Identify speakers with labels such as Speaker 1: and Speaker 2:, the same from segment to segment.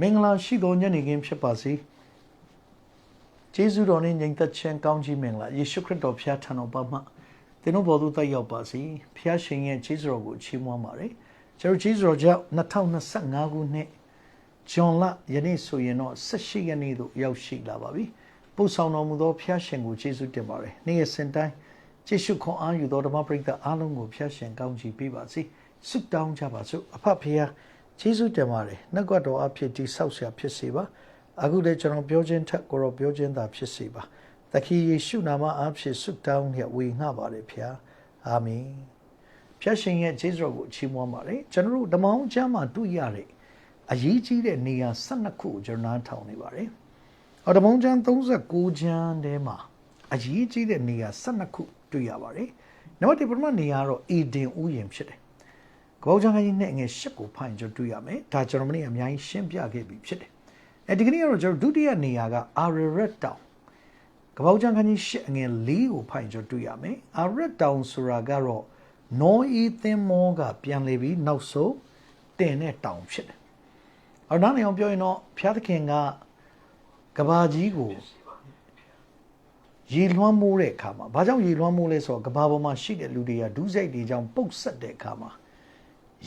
Speaker 1: မင်္ဂလာရှိသောညနေခင်းဖြစ်ပါစေကျေးဇူးတော်နဲ့ညီသက်ခြင်းကောင်းကြီးမင်္ဂလာယေရှုခရစ်တော်ဖျားထံတော်ပါမှသင်တို့ဘော်သူတက်ရောက်ပါစေဖျားရှင်ရဲ့ကျေးဇူးတော်ကိုချီးမွမ်းပါတယ်ကျွန်တော်ကျေးဇူးတော်ကြောင့်2025ခုနှစ်ဂျွန်လယနေ့ဆိုရင်တော့18ရက်နေ့သို့ရောက်ရှိလာပါပြီပို့ဆောင်တော်မူသောဖျားရှင်ကိုကျေးဇူးတင်ပါတယ်နေ့ရက်စဉ်တိုင်းကျေးဇူးခွန်အားယူသောဓမ္မပရိသတ်အားလုံးကိုဖျားရှင်ကောင်းချီးပေးပါစေဆုတောင်းကြပါစို့အဖဖျား ကျေးဇူးတင်ပါတယ်နှုတ်ကတော်အဖြစ်တိဆောက်ဆရာဖြစ်စေပါအခုလည်းကျွန်တော်ပြောခြင်းထက်ကိုတော့ပြောခြင်းသာဖြစ်စေပါသခင်ယေရှုနာမအဖြစ်ဆုတောင်းရဝေငှပါတယ်ဖျားအာမင်ဖျားရှင်ရဲ့ကျေးဇူးတော်ကိုချီးမွမ်းပါတယ်ကျွန်တော်တို့ဓမ္မအောင်ကျမ်းမှာတွေ့ရတဲ့အရေးကြီးတဲ့နေရာ12ခုကိုကျွန်တော်နားထောင်နေပါတယ်အော်ဓမ္မအောင်ကျမ်း39ကျမ်းထဲမှာအရေးကြီးတဲ့နေရာ12ခုတွေ့ရပါတယ်နံပါတ်1ပထမနေရာကတော့အေဒင်ဥယျာဉ်ဖြစ်တယ် ကပောက်ချမ်းကြီးနဲ့ငယ်ရှစ်ကိုဖိုင်ကျွန်တော်တွေ့ရမယ်ဒါကျွန်တော်မနေ့အများကြီးရှင်းပြခဲ့ပြီဖြစ်တယ်အဲဒီကနေ့ကတော့ကျွန်တော်ဒုတိယနေရာကအာရရက်တောင်ကပောက်ချမ်းကြီးရှစ်အငယ်၄ကိုဖိုင်ကျွန်တော်တွေ့ရမယ်အာရရက်တောင်ဆိုတာကတော့နောအေသင်မောကပြန်လေပြီးနောက်ဆုံးတင်တဲ့တောင်ဖြစ်တယ်အော်နောက်နေအောင်ပြောရင်တော့ဖျားသခင်ကကဘာကြီးကိုရေလွှမ်းမိုးတဲ့အခါမှာဘာကြောင့်ရေလွှမ်းမိုးလဲဆိုတော့ကဘာပေါ်မှာရှိတဲ့လူတွေကဒုစရိုက်တွေကြောင့်ပုတ်ဆက်တဲ့အခါမှာ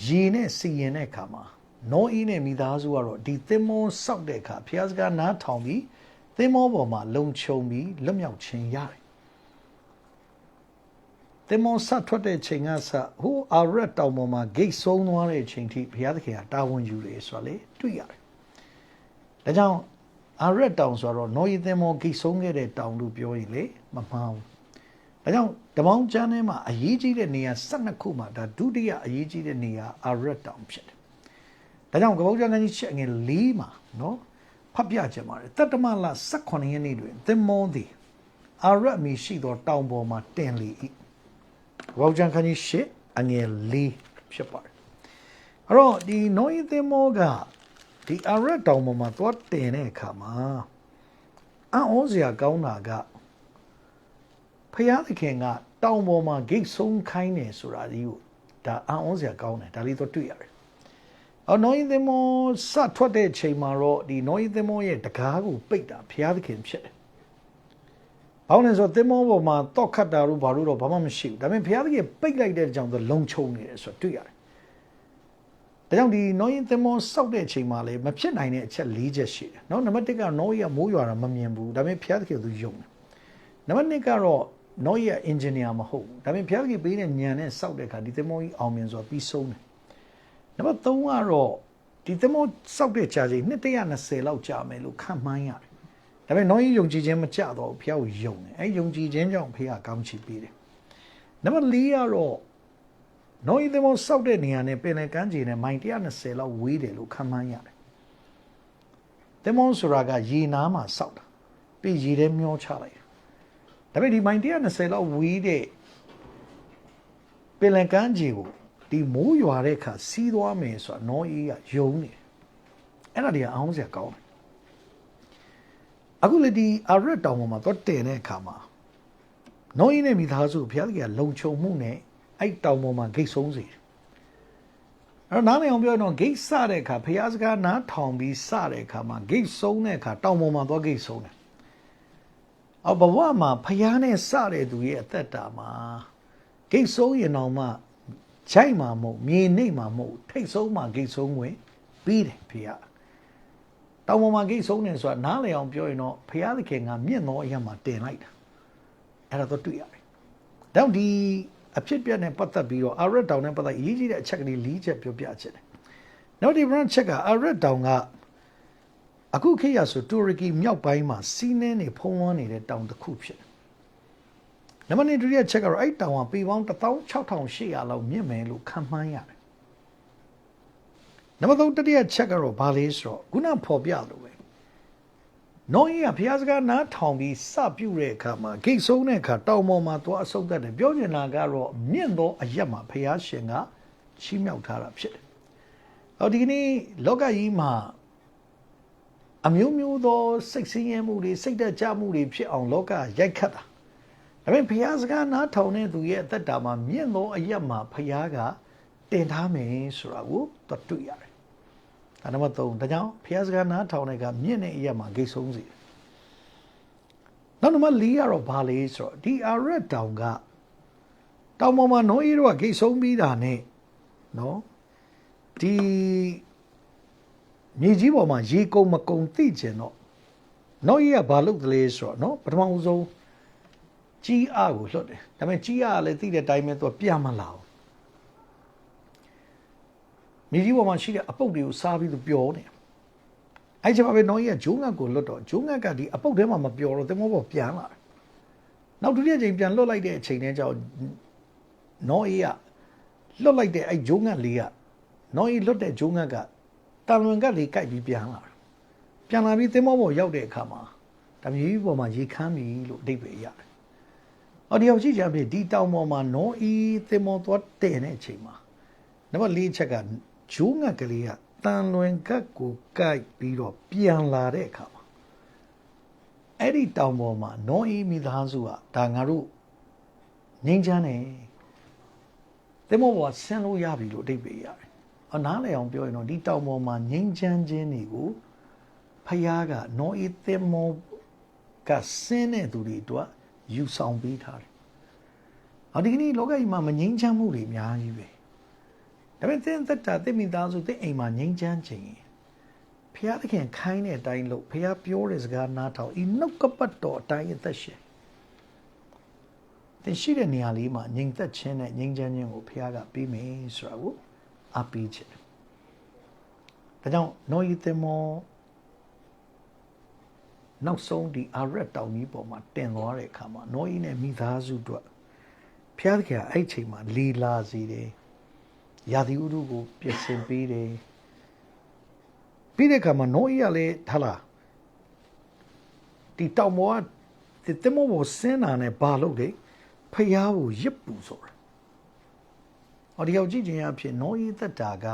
Speaker 1: ရေနဲ့စီရင်တဲ့အခါမှာနောအီးနဲ့မိသားစုကတော့ဒီသင်္ဘောစောက်တဲ့အခါဖျားစကားနားထောင်ပြီးသင်္ဘောပေါ်မှာလုံခြုံပြီးလွတ်မြောက်ခြင်းရတယ်သင်္ဘောဆက်ထွက်တဲ့ချိန်ကစဟိုအာရက်တောင်ပေါ်မှာဂိတ်ဆုံးသွားတဲ့ချိန်ထိဘုရားသခင်ကတာဝန်ယူတယ်ဆိုတာလေတွေ့ရတယ်။ဒါကြောင့်အာရက်တောင်ဆိုတော့နောဤသင်္ဘောဂိတ်ဆုံးခဲ့တဲ့တောင်လို့ပြောရင်လေမမှားဘူး။ ဒါကြောင့်ဓမ္မောင်းကျမ်းထဲမှာအရေးကြီးတဲ့နေရာ12ခုမှာဒါဒုတိယအရေးကြီးတဲ့နေရာအာရက်တောင်ဖြစ်တယ်။ဒါကြောင့်ကပ္ပဦးကျမ်းကြီးချက်ငယ်၄မှာနော်ဖတ်ပြကြပါမယ်။တတ္တမလ18ရက်နေ့တွင်သင်္ဘောသည်အာရက်မီရှိသောတောင်ပေါ်မှာတင်လေ၏။ကပ္ပဦးကျမ်းခန်းကြီး၈အငယ်၄ဖြစ်ပါတယ်။အဲ့တော့ဒီနောဤသင်္ဘောကဒီအာရက်တောင်ပေါ်မှာသွားတင်တဲ့အခါမှာအံ့ဩစရာကောင်းတာက ဖယားသခင်ကတောင်ပေါ်မှာဂိတ်ဆုံးခိုင်းတယ်ဆိုတာဒီကိုဒါအံ့ဩစရာကောင်းတယ်ဒါလေးတော့တွေ့ရတယ်။အော်နော်ဤသင်္ဘောစထွက်တဲ့ချိန်မှာတော့ဒီနော်ဤသင်္ဘောရဲ့တကားကိုပိတ်တာဖယားသခင်ဖြစ်တယ်။ဘာလို့လဲဆိုတော့သင်္ဘောပေါ်မှာတော့ခတ်တာတို့ဘာလို့တော့ဘာမှမရှိဘူး။ဒါပေမဲ့ဖယားသခင်ပိတ်လိုက်တဲ့ကြောင့်သူလုံခြုံနေတယ်ဆိုတော့တွေ့ရတယ်။ဒါကြောင့်ဒီနော်ရင်သင်္ဘောစောက်တဲ့အချိန်မှာလည်းမဖြစ်နိုင်တဲ့အချက်၄ချက်ရှိတယ်။နော်နံပါတ်1ကနော်ကြီးကမိုးရွာတာမမြင်ဘူး။ဒါပေမဲ့ဖျားသခင်ကသူယုံတယ်။နံပါတ်2ကတော့ နော်ကြီးကအင်ဂျင်နီယာမဟုတ်ဘူး။ဒါပေမဲ့ဖျားသခင်ပေးတဲ့ညံနဲ့စောက်တဲ့အခါဒီသင်္ဘောကြီးအောင်မြင်စွာပြီးဆုံးတယ်။နံပါတ်3ကတော့ဒီသင်္ဘောစောက်တဲ့ကြာချိန်220လောက်ကြာမယ်လို့ခန့်မှန်းရတယ်။ဒါပေမဲ့နော်ကြီးယုံကြည်ခြင်းမကြတော့ဘူးဖျားကိုယုံတယ်။အဲယုံကြည်ခြင်းကြောင့်ဖျားကကောင်းချီးပေးတယ်။နံပါတ်4ကတော့နော်ဤသမောစောက်တဲ့နေရာနဲ့ပင်လယ်ကမ်းခြေနဲ့မိုင်120လောက်ဝေးတယ်လို့ခန့်မှန်းရတယ်။သမောဆိုတာကရေနားမှာစောက်တာပြီးရေထဲမျောချလိုက်တာ။ ဒါပေမဲ့ဒီမိုင်120လောက်ဝေးတဲ့ပင်လယ်ကမ်းခြေကိုဒီမိုးရွာတဲ့အခါစီးသွားမယ်ဆိုတာနော်ဤကယုံနေတယ်။အဲ့ဒါတွေကအောင်းစရာကောင်းတယ်။အခုလေဒီအာရက်တောင်ပေါ်မှာတော့တင်တဲ့အခါမှာနော်ဤနဲ့မိသားစုဘုရားသခင်ကလုံခြုံမှုနဲ့အဲ့တောင်ပေါ်မှာဂိတ်ဆုံးစေတယ်အဲ့တော့နားလည်အောင်ပြောရင်တော့ဂိတ်စတဲ့အခါဖျားစကားနားထောင်ပြီးစတဲ့အခါမှာဂိတ်ဆုံးတဲ့အခါတောင်ပေါ်မှာသွားဂိတ်ဆုံးတယ် အော်ဘဝမှာဖျားနဲ့စတဲ့သူရဲ့အသက်တာမှာဂိတ်ဆုံးရင်တော့မှခြိုက်မှာမဟုတ်မြေနှိပ်မှာမဟုတ်ထိတ်ဆုံးမှာဂိတ်ဆုံးဝင်ပြီးတယ်ဖျားတောင်ပေါ်မှာဂိတ်ဆုံးတယ်ဆိုတာနားလည်အောင်ပြောရင်တော့ဖျားသခင်ကမြင့်သောအရာမှာတင်လိုက်တာအဲ့ဒါတော့တွေ့ရတယ်။ဒါကြောင့်ဒီအဖြစ်ပြက်နဲ့ပတ်သက်ပြီးတော့အာရက်တောင်နဲ့ပတ်သက်အရေးကြီးတဲ့အချက်ကလေး၄ချက်ပြောပြချင်တယ်။နောက်ဒီဘရန်ချက်ကအာရက်တောင်က အခုခေတ်ရဆိုတူရကီမြောက်ပိုင်းမှာစီးနှင်းနေဖုံးဝန်းနေတဲ့တောင်တစ်ခုဖြစ်တယ်။နံပါတ်2ဒုတိယချက်ကတော့အဲ့တောင်ကပေပေါင်း16800လောက်မြင့်မယ်လို့ခန့်မှန်းရတယ်။နံပါတ်3တတိယချက်ကတော့ဘာလဲဆိုတော့ခုနဖော်ပြလို့ပဲနောအေးကဘုရားစကားနားထောင်ပြီးစပြုတဲ့အခါမှာဂိတ်ဆုံးတဲ့အခါတောင်ပေါ်မှာသွားအဆုတ်တတ်တယ်ပြောချင်တာကတော့မြင့်သောအရက်မှာဘုရားရှင်ကချီးမြှောက်ထားတာဖြစ်တယ်။အော်ဒီကနေ့လောကကြီးမှာ အမျိုးမျိုးသောစိတ်ဆင်းရဲမှုတွေစိတ်တက်ကြမှုတွေဖြစ်အောင်လောကရိုက်ခတ်တာ။ဒါပေမဲ့ဘုရားစကားနားထောင်တဲ့သူရဲ့အသက်တာမှာမြင့်သောအရက်မှာဘုရားကတင်ထားမယ်ဆိုတာကိုတွေ့ရတယ်။ဒါဒါနံပါတ်3ဒါကြောင့်ဖျားစကားနားထောင်တဲ့ကမြင့်တဲ့အရက်မှာဂိတ်ဆုံးစီနောက်နံပါတ်4ကတော့ဘာလဲဆိုတော့ဒီအာရက်တောင်ကတောင်ပေါ်မှာနိုးရီတို့ကဂိတ်ဆုံးပြီးတာနဲ့နော်ဒီ မြေကြီးပေါ်မှာရေကုန်မကုန်သိကျင်တော့နော်ရီကဘာလုပ်ကလေးဆိုတော့နော်ပထမဦးဆုံးကြီးအားကိုလွတ်တယ်ဒါပေမဲ့ကြီးအားကလည်းသိတဲ့အတိုင်းပဲသူကပြမလာဘူးမြေကြီးပေါ်မှာရှိတဲ့အပုတ်တွေကိုစားပြီးသူပျော်နေအဲ့ချိန်မှာပဲနော်ကြီးကဂျိုးငတ်ကိုလွတ်တော့ဂျိုးငတ်ကဒီအပုတ်ထဲမှာမပျော်တော့တင်မောပေါ်ပြန်လာတယ်နောက်ဒုတိယချိန်ပြန်လွတ်လိုက်တဲ့အချိန်တည်းကျတော့နော်ကြီးကလွတ်လိုက်တဲ့အဲ့ဂျိုးငတ်လေးကနော်ကြီးလွတ်တဲ့ဂျိုးငတ်က တန်လွင်ကလေးကြိုက်ပြီးပြန်လာတယ်ပြန်လာပြီးတင်မောပေါ်ရောက်တဲ့အခါမှာဒါမြေကြီးပေါ်မှာရေခမ်းပြီလို့အဓိပ္ပာယ်ရတယ်။အော်ဒီအောင်ကြည့်ကြပြီဒီတောင်ပေါ်မှာနော်အီတင်မောသွားတဲ့တဲ့အချိန်မှာနံပါတ်၄ချက်ကဂျိုးငတ်ကလေးကတန်လွင်ကတ်ကိုကြိုက်ပြီးတော့ပြန်လာတဲ့အခါမှာအဲ့ဒီတောင်ပေါ်မှာနော်အီမိသားစုကဒါငါတို့ငိမ့်ချမ်းတယ်တင်မောပေါ်ဆင်းလို့ရပြီလို့အဓိပ္ပာယ်ရတယ်။ အနားလေအောင်ပြောရင်တော့ဒီတောင်ပေါ်မှာငိမ့်ချမ်းခြင်းတွေကိုဖယားကနောအေသင်မောကဆင်းတဲ့သူတွေအတွက်ယူဆောင်ပေးထားတယ်။အော်ဒီကနေ့လောကကြီးမှာမငြိမ်းချမ်းမှုတွေအများကြီးပဲ။ဒါပေမဲ့သင်သက်တာသင်မိသားစုသင်အိမ်မှာငြိမ်းချမ်းခြင်းဖယားသခင်ခိုင်းတဲ့အတိုင်းလို့ဖယားပြောတဲ့စကားနားထောင်ဤနှုတ်ကပတ်တော်အတိုင်းအသက်ရှင်သင်ရှိတဲ့နေရာလေးမှာငြိမ်သက်ခြင်းနဲ့ငြိမ်းချမ်းခြင်းကိုဖယားကပေးမယ်ဆိုတာကို အပေးချင်တယ်။ဒါကြောင့်နောယီသင်မောနောက်ဆုံးဒီအာရက်တောင်ကြီးပေါ်မှာတင်သွားတဲ့အခါမှာနောအီနဲ့မိသားစုတို့ဖျားသခင်အဲ့ချိန်မှာလီလာစီတယ်ရာသီဥတုကိုပြင်ဆင်ပေးတယ်ပြီးတဲ့အခါမှာနောအီကလည်းထားလားဒီတောင်ပေါ်ကတမောပေါ်ဆင်းတာနဲ့ဘာလုပ်လဲဖျားကိုရစ်ပူဆိုတာ ဟောဒီရောက်ကြည့်ခြင်းအဖြစ်နောအီသက်တာက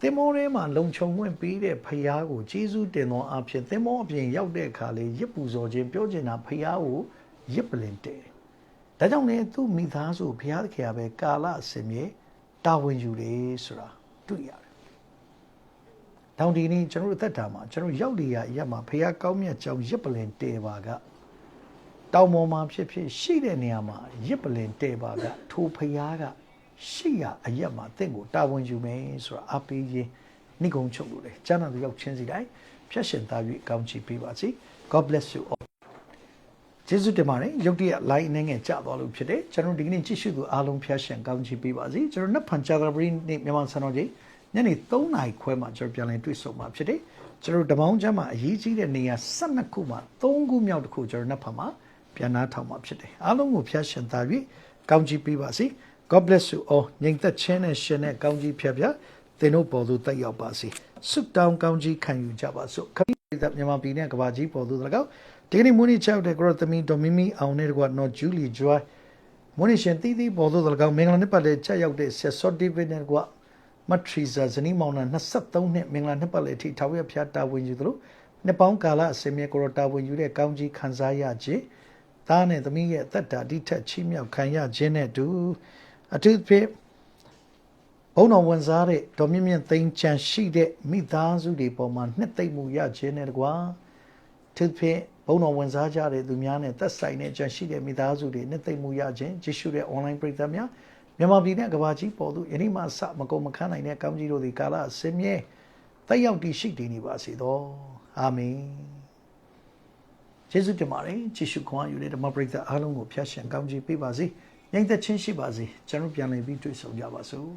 Speaker 1: သင်္ဘောထဲမှာလုံခြုံခွင့်ပေးတဲ့ဖယားကိုကျေးဇူးတင်သောအဖြစ်သင်္ဘောအပြင်ရောက်တဲ့အခါလေးရစ်ပူဇော်ခြင်းပြောချင်တာဖယားကိုရစ်ပလင်တယ်။ဒါကြောင့်လည်းသူ့မိသားစုဖယားသခင်ကပဲကာလအစဉ်မြေတာဝန်ယူတယ်ဆိုတာတွေ့ရတယ်။တောင်ဒီနေ့ကျွန်တော်တို့သက်တာမှာကျွန်တော်ရောက်နေရရက်မှာဖယားကောင်းမြတ်ကြောင်ရစ်ပလင်တယ်ပါကတောင်ပေါ်မှာဖြစ်ဖြစ်ရှိတဲ့နေရာမှာရစ်ပလင်တယ်ပါကထိုဖယားက ရှိရအရက်မှာတင့်ကိုတာဝန်ယူမယ်ဆိုတာအပေးရင်နှိကုံချုပ်လို့လေကျမ်းစာသူရောက်ချင်းစီတိုင်းဖြတ်ရှင်သား၍ကောင်းချီးပေးပါစေ God bless you all ကျေးဇူးတင်ပါတယ်ရုတ်တရက် line အနေငယ်ကြာသွားလို့ဖြစ်တယ်ကျွန်တော်ဒီကနေ့ကြည့်ရှုသူအားလုံးဖျက်ရှင်ကောင်းချီးပေးပါစေကျွန်တော်နှစ်ဖန်ကြာသပတေးနေ့မြန်မာစံတော်ချိန်ညနေ3နာရီခွဲမှာကျွန်တော်ပြန်လည်တွေ့ဆုံမှာဖြစ်တယ်ကျွန်တော်တပေါင်းချမ်းမှာအရေးကြီးတဲ့နေရာ12ခုမှာ3ခုမြောက်တစ်ခုကျွန်တော်နှစ်ဖန်မှာပြန်နာထောင်မှာဖြစ်တယ်အားလုံးကိုဖျက်ရှင်သား၍ကောင်းချီးပေးပါစေ God bless you all ငြိမ်သက်ခြင်းနဲ့ရှင်နဲ့ကောင်းကြီးဖြတ်ဖြတ်သင်တို့ပေါ်သို့တက်ရောက်ပါစေဆုတောင်းကောင်းကြီးခံယူကြပါစို့ခရီးသက်မြန်မာပြည်နဲ့ကဘာကြီးပေါ်သို့၎င်းဒီကနေ့မွေးနေ့ချောက်တဲ့ကရသမီဒေါ်မီမီအောင်နဲ့တကွနော်ဂျူလီဂျွိုင်းမွေးနေ့ရှင်တီးတီးပေါ်သို့၎င်းမင်္ဂလာနှစ်ပတ်လေးချက်ရောက်တဲ့ဆက်ဆော့ဒီဗစ်နဲ့တကွမထရီဇာဇနီးမောင်နှံ23နှစ်မင်္ဂလာနှစ်ပတ်လေးအထိထောက်ရဖျားတာဝန်ယူသလိုနှစ်ပေါင်းကာလအစင်မြဲကိုရတာဝန်ယူတဲ့ကောင်းကြီးခံစားရခြင်းသားနဲ့သမီးရဲ့အသက်တာဒီထက်ချီးမြှောက်ခံရခြင်းနဲ့တူ အထူးဖြင့်ဘုံတော်ဝန်စားတဲ့ဒေါ်မြင့်မြင့်သိန်းချန်ရှိတဲ့မိသားစုတွေပေါ်မှာနှစ်သိမ့်မှုရခြင်းနဲ့တကွာသူဖြင့်ဘုံတော်ဝန်စားကြတဲ့သူများနဲ့သက်ဆိုင်တဲ့ချန်ရှိတဲ့မိသားစုတွေနှစ်သိမ့်မှုရခြင်းကြည့်ရှုတဲ့ online ပရိသတ်များမြန်မာပြည်နဲ့ကဘာကြီးပေါ်သူယနေ့မှစမကုန်မခန်းနိုင်တဲ့ကောင်းကြီးတို့ဒီကာလအစင်းမြဲတက်ရောက်တည်ရှိတည်နေပါစေသောအာမင်ကျေးဇူးတင်ပါတယ်ကြည့်ရှုခွန်အားယူတဲ့ဓမ္မပရိသတ်အားလုံးကိုဖျက်ရှင်ကောင်းကြီးပေးပါစေ။ ငြိမ်သက်ခြင်းရှိပါစေကျွန်တော်ပြန်လည်ပြီးတွေ့ဆုံကြပါစို့